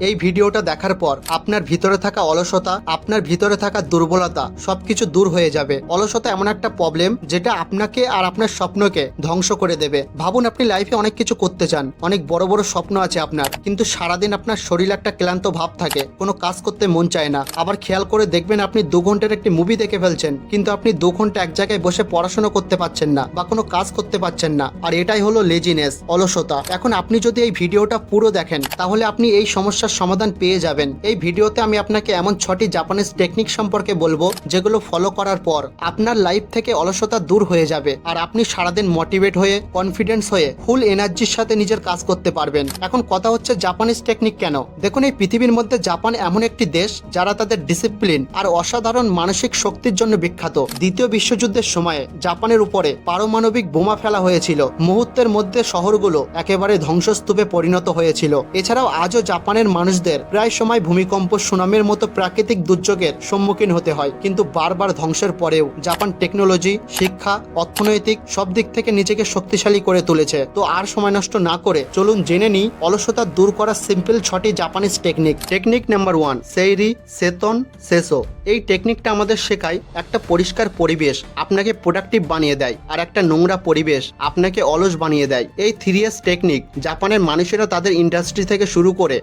এই ভিডিওটা দেখার পর আপনার ভিতরে থাকা অলসতা, আপনার ভিতরে থাকা দুর্বলতা সবকিছু দূর হয়ে যাবে। অলসতা এমন একটা প্রবলেম যেটা আপনাকে আর আপনার স্বপ্নকে ধ্বংস করে দেবে। ভাবুন, আপনি লাইফে অনেক কিছু করতে চান। অনেক বড় বড় স্বপ্ন আছে আপনার। কিন্তু সারাদিন আপনার শরীর একটা ক্লান্ত ভাব থাকে। কোনো কাজ করতে মন চায় না। আবার খেয়াল করে দেখবেন, আপনি দু ঘণ্টার একটি মুভি দেখে ফেলছেন। কিন্তু আপনি দু ঘণ্টা এক জায়গায় বসে পড়াশোনা করতে পারছেন না বা কোনো কাজ করতে পারছেন না। আর এটাই হলো লেজিনেস অলসতা। এখন আপনি যদি এই ভিডিওটা পুরো দেখেন, তাহলে আপনি এই সমস্যার সমাধান পেয়ে যাবেন। এই ভিডিওতে আমি আপনাকে এমন ছটি জাপানিজ টেকনিক সম্পর্কে বলব, যেগুলো ফলো করার পর আপনার লাইফ থেকে অলসতা দূর হয়ে যাবে আর আপনি সারাদিন মোটিভেট হয়ে কনফিডেন্স হয়ে ফুল এনার্জির সাথে নিজের কাজ করতে পারবেন। এখন কথা হচ্ছে জাপানিজ টেকনিক কেন? দেখুন, এই পৃথিবীর মধ্যে জাপান এমন একটি দেশ যারা তাদের ডিসিপ্লিন আর অসাধারণ মানসিক শক্তির জন্য বিখ্যাত। দ্বিতীয় বিশ্বযুদ্ধের সময়ে জাপানের উপরে পারমাণবিক বোমা ফেলা হয়েছিল। মুহূর্তের মধ্যে শহরগুলো একেবারে ধ্বংসস্তূপে পরিণত হয়েছিল। এছাড়াও আজও জাপানের মানুষদের। প্রায় সময় ভূমিকম্প, সুনামের মতো প্রাকৃতিক দুর্যোগের সম্মুখীন হতে হয়, কিন্তু বারবার ধ্বংসের পরেও জাপান টেকনোলজি, শিক্ষা, অর্থনৈতিক সব দিক থেকে নিজেকে শক্তিশালী করে তুলেছে। তো আর সময় নষ্ট না করে চলুন জেনে নিই অলসতা দূর করার সিম্পল ছটি Japanese technique technique number one sehri Sethan সেসো এই টেকনিকটা আমাদের শেখায় একটা পরিষ্কার পরিবেশ, আপনাকে প্রোডাক্টিভ বানিয়ে দেয়, আর একটা নোংরা পরিবেশ, আপনাকে অলস বানিয়ে দেয়। এই থ্রি টেকনিক জাপানের মানুষেরা তাদের ইন্ডাস্ট্রি থেকে শুরু করে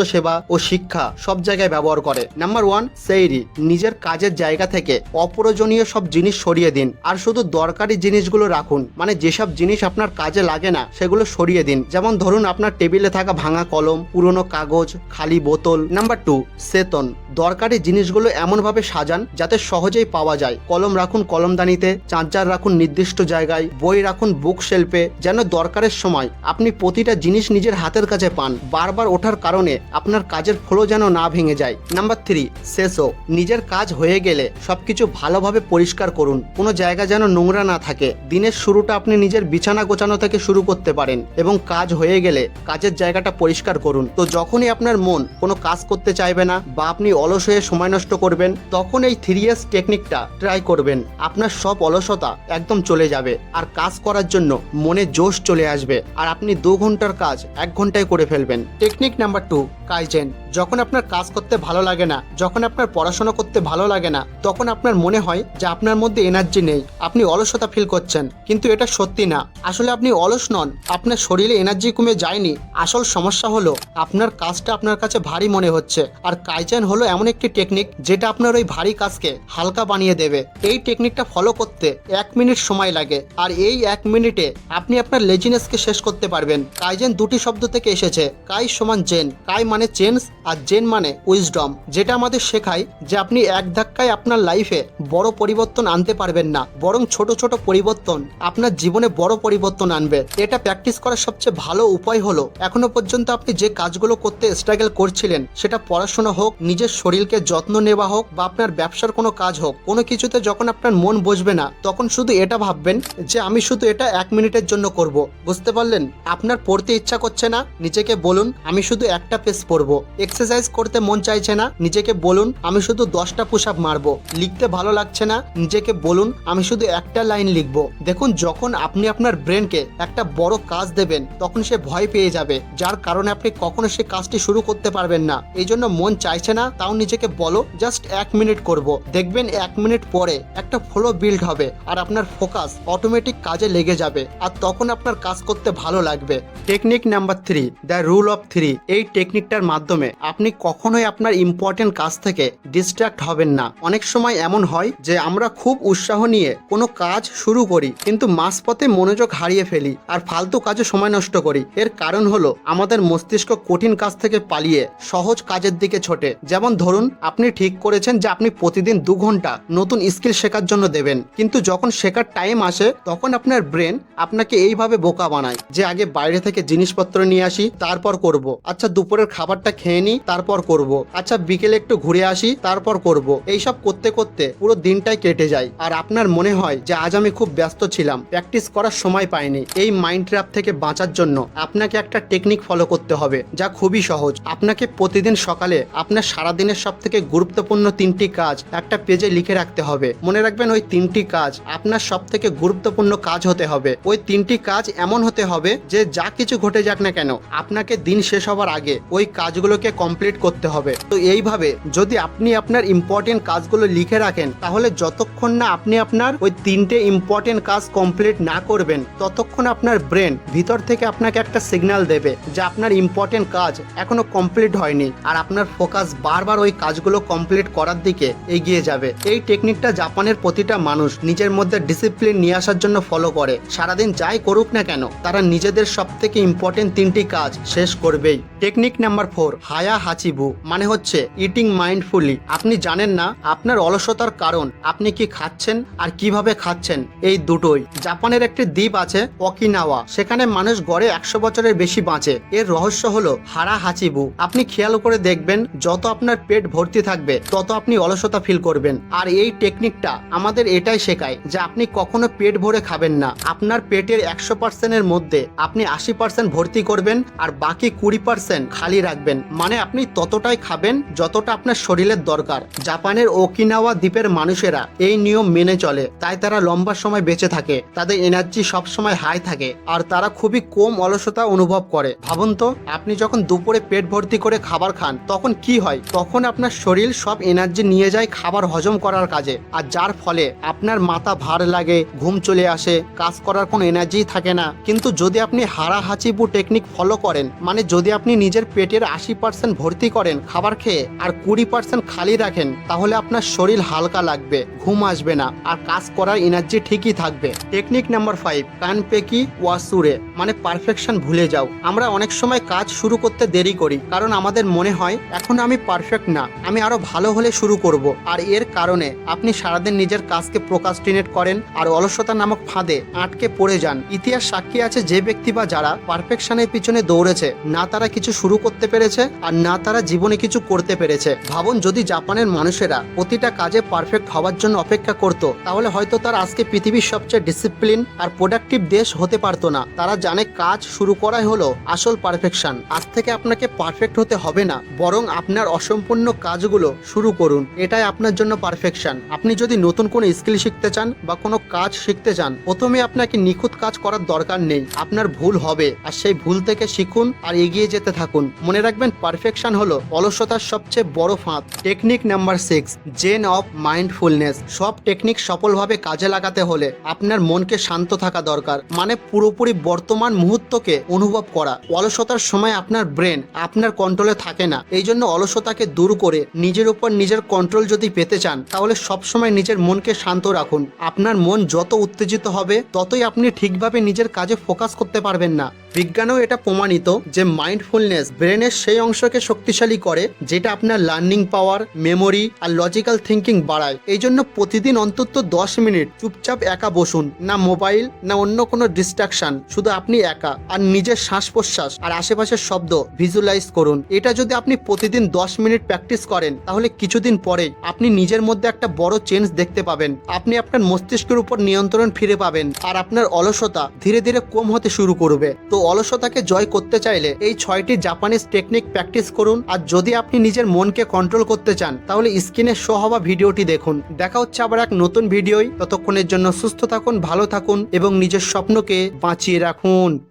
স্বাস্থ্যসেবা ও শিক্ষা সব জায়গায় ব্যবহার করে। নাম্বার ওয়ান সেইরি নিজের কাজের জায়গা থেকে অপ্রয়োজনীয় সব জিনিস সরিয়ে দিন। আর শুধু দরকারি জিনিসগুলো রাখুন। মানে যেসব জিনিস আপনার কাজে লাগে না, সেগুলো সরিয়ে দিন। যেমন ধরুন আপনার টেবিলে থাকা ভাঙা কলম, পুরনো কাগজ, খালি বোতল। নাম্বার টু সেতন। দরকারি জিনিসগুলো এমনভাবে সাজান যাতে সহজেই পাওয়া যায়। কলম রাখুন কলমদানিতে চার্জার রাখুন নির্দিষ্ট জায়গায়, বই রাখুন বুক শেলফে যেন দরকারের সময় আপনি প্রতিটা জিনিস নিজের হাতের কাছে পান। বারবার ওঠার কারণে আপনার কাজের ফ্লো যেন না ভেঙে যায়। নাম্বার থ্রি শেষও নিজের কাজ হয়ে গেলে সবকিছু ভালোভাবে পরিষ্কার করুন। কোনো জায়গা যেন নোংরা না থাকে। দিনের শুরুটা আপনি নিজের বিছানা গোছানো থেকে শুরু করতে পারেন এবং কাজ হয়ে গেলে কাজের জায়গাটা পরিষ্কার করুন। তো যখনই আপনার মন কোনো কাজ করতে চাইবে না বা আপনি অলস হয়ে সময় নষ্ট করবেন, তখন এই থ্রি এস টেকনিকটা ট্রাই করবেন। আপনার সব অলসতা একদম চলে যাবে। আর কাজ করার জন্য মনে জোশ চলে আসবে। আর আপনি দু ঘণ্টার কাজ এক ঘন্টায় করে ফেলবেন। টেকনিক নাম্বার টু কাইজেন যখন আপনার কাজ করতে ভালো লাগে না, যখন আপনার পড়াশোনা করতে ভালো লাগে না, তখন আপনার মনে হয় যে আপনার মধ্যে এনার্জি নেই। আপনি অলসতা ফিল করছেন, কিন্তু এটা সত্যি না। আসলে আপনি অলস নন, আপনার শরীরে এনার্জি কমে যায়নি। আসল সমস্যা হলো, আপনার কাজটা আপনার কাছে ভারী মনে হচ্ছে। আর কাইজেন হলো এমন একটি টেকনিক যেটা আপনার ওই ভারী কাজকে হালকা বানিয়ে দেবে। এই টেকনিকটা ফলো করতে এক মিনিট সময় লাগে। আর এই এক মিনিটে আপনি আপনার লেজিনেসকে শেষ করতে পারবেন। কাইজেন দুটি শব্দ থেকে এসেছে। কাই সমান জেন কাই মানে চেঞ্জ আর জেন মানে উইজডম যেটা আমাদের শেখায় যে আপনি এক ধাক্কায় আপনার লাইফে বড় পরিবর্তন আনতে পারবেন না, বরং ছোট ছোট পরিবর্তন আপনার জীবনে বড় পরিবর্তন আনবে। এটা প্র্যাকটিস করার সবচেয়ে ভালো উপায় হলো, এখনও পর্যন্ত আপনি যে কাজগুলো করতে স্ট্রাগল করছিলেন, সেটা পড়াশোনা হোক, নিজের শরীরকে যত্ন নেওয়া হোক, বা আপনার ব্যবসার কোনো কাজ হোক, কোনো কিছুতে যখন আপনার মন বসবে না, তখন শুধু এটা ভাববেন যে আমি শুধু এটা এক মিনিটের জন্য করব। বুঝতে পারলেন? আপনার পড়তে ইচ্ছা করছে না, নিজেকে বলুন, আমি শুধু একটা পেজ পড়ব। এক্সারসাইজ করতে মন চাইছে না, নিজেকে বলুন, আমি শুধু দশটা পুশ আপ মারবো। লিখতে ভালো লাগছে না, নিজেকে বলুন, আমি শুধু একটা লাইন লিখব। দেখুন, যখন আপনি আপনার ব্রেনকে একটা বড় কাজ দেবেন, তখন সে ভয় পেয়ে যাবে, যার কারণে আপনি কখনো সে কাজটি শুরু করতে পারবেন না। এই জন্য মন চাইছে না, তাও নিজেকে বলো জাস্ট এক মিনিট করব। দেখবেন, এক মিনিট পরে একটা ফ্লো বিল্ড হবে, আর আপনার ফোকাস অটোমেটিক কাজে লেগে যাবে, আর তখন আপনার কাজ করতে ভালো লাগবে। Technique number three the rule of three এই টেকনিকটার মাধ্যমে আপনি কখনোই আপনার ইম্পর্টেন্ট কাজ থেকে ডিস্ট্র্যাক্ট হবেন না। অনেক সময় এমন হয় যে আমরা খুব উৎসাহ নিয়ে কোনো কাজ শুরু করি, কিন্তু মাঝপথে মনোযোগ হারিয়ে ফেলি আর ফালতু কাজে সময় নষ্ট করি। এর কারণ হলো আমাদের মস্তিষ্ক কঠিন কাজ থেকে পালিয়ে সহজ কাজের দিকে ছোটে। যেমন ধরুন, আপনি ঠিক করেছেন যে আপনি প্রতিদিন দু ঘণ্টা নতুন স্কিল শেখার জন্য দেবেন। কিন্তু যখন শেখার টাইম আসে, তখন আপনার ব্রেন আপনাকে এইভাবে বোকা বানায় যে আগে বাইরে থেকে জিনিসপত্র নিয়ে আসি, তারপর করব। আচ্ছা দুপুরের খাবারটা খেয়ে নিই তারপর করব। আচ্ছা বিকেলে একটু ঘুরে আসি, তারপর করব। এইসব করতে করতে পুরো দিনটাই কেটে যায়। আর আপনার মনে হয় যে আজ আমি খুব ব্যস্ত ছিলাম, প্র্যাকটিস করার সময় পাইনি। এই মাইন্ড ট্র্যাপ থেকে বাঁচার জন্য আপনাকে একটা টেকনিক ফলো করতে হবে, যা খুবই সহজ। আপনাকে প্রতিদিন সকালে আপনার সারাদিনের সব থেকে গুরুত্বপূর্ণ তিনটি কাজ একটা পেজে লিখে রাখতে হবে। মনে রাখবেন ওই তিনটি কাজ আপনার সব থেকে গুরুত্বপূর্ণ কাজ হতে হবে। ওই তিনটি কাজ এমন হতে হবে যে যা কিছু ঘটে যাক না কেন, আপনাকে দিন শেষ হওয়ার আগে ওই কাজগুলোকে কমপ্লিট করতে হবে। তো এইভাবে যদি আপনি আপনার ইম্পর্টেন্ট কাজগুলো লিখে রাখেন, তাহলে যতক্ষণ না আপনি আপনার ওই তিনটে ইম্পর্টেন্ট কাজ কমপ্লিট না করবেন, ততক্ষণ আপনার ব্রেন ভিতর থেকে আপনাকে একটা সিগন্যাল দেবে যে আপনার ইম্পর্টেন্ট কাজ এখনও কমপ্লিট হয়নি আর আপনার ফোকাস বারবার ওই কাজগুলো কমপ্লিট করার দিকে এগিয়ে যাবে। এই টেকনিকটা জাপানের প্রতিটা মানুষ নিজের মধ্যে ডিসিপ্লিন নিয়ে আসার জন্য ফলো করে। সারাদিন যাই করুক না কেন, তারা নিজেদের সব থেকে ইম্পর্টেন্ট তিনটি কাজ শেষ করবেই। টেকনিক নাম্বার ফোর হায়া হাচিবু মানে হচ্ছে ইটিং মাইন্ডফুলি আপনি জানেন না আপনার অলসতার কারণ। আপনি কি খাচ্ছেন আর কীভাবে খাচ্ছেন? এই দুটোই। জাপানের একটি দ্বীপ আছে অকিনাওয়া সেখানে মানুষ গড়ে একশো বছরের বেশি বাঁচে। এর রহস্য হলো হারা হাচিবু। আপনি খেয়াল করে দেখবেন, যত আপনার পেট ভর্তি থাকবে, তত আপনি অলসতা ফিল করবেন। আর এই টেকনিকটা আমাদের এটাই শেখায় যে আপনি কখনো পেট ভরে খাবেন না। আপনার পেটের একশো পার্সেন্টের মধ্যে আপনি আশি পার্সেন্ট ভর্তি করবেন আর বাকি কুড়ি পার্সেন্ট খালি রাখবেন। মানে আপনি ততটাই খাবেন যতটা আপনার শরীরের দরকার। জাপানের ওকিনাওয়া দ্বীপের মানুষেরা এই নিয়ম মেনে চলে, তাই তারা লম্বা সময় বেঁচে থাকে, তাদের এনার্জি সবসময় হাই থাকে, আর তারা খুবই কম অলসতা অনুভব করে। ভাবুন তো, আপনি যখন দুপুরে পেট ভর্তি করে খাবার খান, তখন কি হয়? তখন আপনার শরীর সব এনার্জি নিয়ে যায় খাবার হজম করার কাজে, আর যার ফলে আপনার মাথা ভার লাগে, ঘুম চলে আসে, কাজ করার কোনো এনার্জি থাকে না। কিন্তু যদি আপনি হারা হাঁচিবু টেকনিক ফলো করেন মানে যদি আপনি নিজের পেটের আশি পার্সেন্ট ভর্তি করেন, খাবার খেয়ে আর কুড়ি পার্সেন্ট খালি রাখেন, তাহলে আপনার শরীর হালকা লাগবে, ঘুম আসবে না। আর কাজ করার এনার্জি ঠিকই থাকবে। টেকনিক নাম্বার ফাইভ কানপেকি ওয়াসুরে মানে পারফেকশন ভুলে যাও। আমরা অনেক সময় কাজ শুরু করতে দেরি করি, কারণ আমাদের মনে হয়, এখন আমি পারফেক্ট না, আমি আরও ভালো হলে শুরু করব। আর এর কারণে, আপনি সারাদিন নিজের কাজকে প্রোকাস্টিনেট করেন, আর অলসতা নামক ফাঁদে আটকে পড়ে যান। ইতিহাস সাক্ষী আছে যে ব্যক্তি বা যারা পারফেকশনের পিছনে দৌড়েছে, না তারা কিছু শুরু করতে পেরেছে আর না তারা জীবনে কিছু করতে পেরেছে। ভাবুন, যদি জাপানের মানুষেরা প্রতিটা কাজে পারফেক্ট হওয়ার জন্য অপেক্ষা করত, তাহলে হয়তো তার আজকে পৃথিবীর সবচেয়ে ডিসিপ্লিন আর প্রোডাক্টিভ দেশ হতে পারতো না। তারা জানে কাজ শুরু করাই হলো আসল পারফেকশন আজ থেকে আপনাকে পারফেক্ট হতে হবে না, বরং আপনার অসম্পূর্ণ কাজগুলো শুরু করুন। এটাই আপনার জন্য পারফেকশন আপনি যদি নতুন কোনো স্কিল শিখতে চান বা কোনো কাজ শিখতে চান, প্রথমে আপনাকে নিখুঁত কাজ করার দরকার নেই। আপনার ভুল হবে, আর সেই ভুল থেকে শিখুন আর এগিয়ে যেতে থাকুন। মনে রাখবেন পারফেকশন হলো অলসতার সবচেয়ে বড় ফাঁদ। Technique number six Zen of mindfulness সব টেকনিক সফলভাবে কাজে লাগাতে হলে আপনার মনকে শান্ত থাকা দরকার মানে পুরোপুরি বর্তমান মুহূর্তকে অনুভব করা। অলসতার সময় আপনার ব্রেন আপনার কন্ট্রোলে থাকে না, এই জন্য অলসতাকে দূর করে নিজের উপর নিজের কন্ট্রোল যদি পেতে চান, তাহলে সবসময় নিজের মনকে শান্ত রাখুন। আপনার মন যত উত্তেজিত হবে, ততই আপনি ঠিকভাবে নিজের কাজে ফোকাস করতে পারবেন না। বিজ্ঞানেও এটা প্রমাণিত যে মাইন্ডফুলনেস ব্রেনের সেই অংশকে শক্তিশালী করে, যেটা আপনার লার্নিং পাওয়ার মেমোরি আর লজিক্যাল থিঙ্কিং বাড়ায়। এই জন্য প্রতিদিন অন্তত দশ মিনিট চুপচাপ একা বসুন, না মোবাইল না অন্য কোনো ডিস্ট্রাকশন শুধু আপনি একা আর নিজের শ্বাস প্রশ্বাস আর আশেপাশের শব্দ ভিজুয়ালাইজ করুন। এটা যদি আপনি প্রতিদিন দশ মিনিট প্র্যাকটিস করেন, তাহলে কিছুদিন পরেই আপনি নিজের মধ্যে একটা বড় চেঞ্জ দেখতে পাবেন। আপনি আপনার মস্তিষ্কের উপর নিয়ন্ত্রণ ফিরে পাবেন আর আপনার অলসতা ধীরে ধীরে কম হতে শুরু করবে। তো অলসতাকে জয় করতে চাইলে এই ছয়টি জাপানিজ টেকনিক প্র্যাকটিস করুন। আর যদি আপনি নিজের মনকে কন্ট্রোল করতে চান, তাহলে স্ক্রিনে শো হওয়া ভিডিওটি দেখুন। দেখা হচ্ছে আবার এক নতুন ভিডিওই ততক্ষণের জন্য সুস্থ থাকুন, ভালো থাকুন এবং নিজের স্বপ্নকে বাঁচিয়ে রাখুন।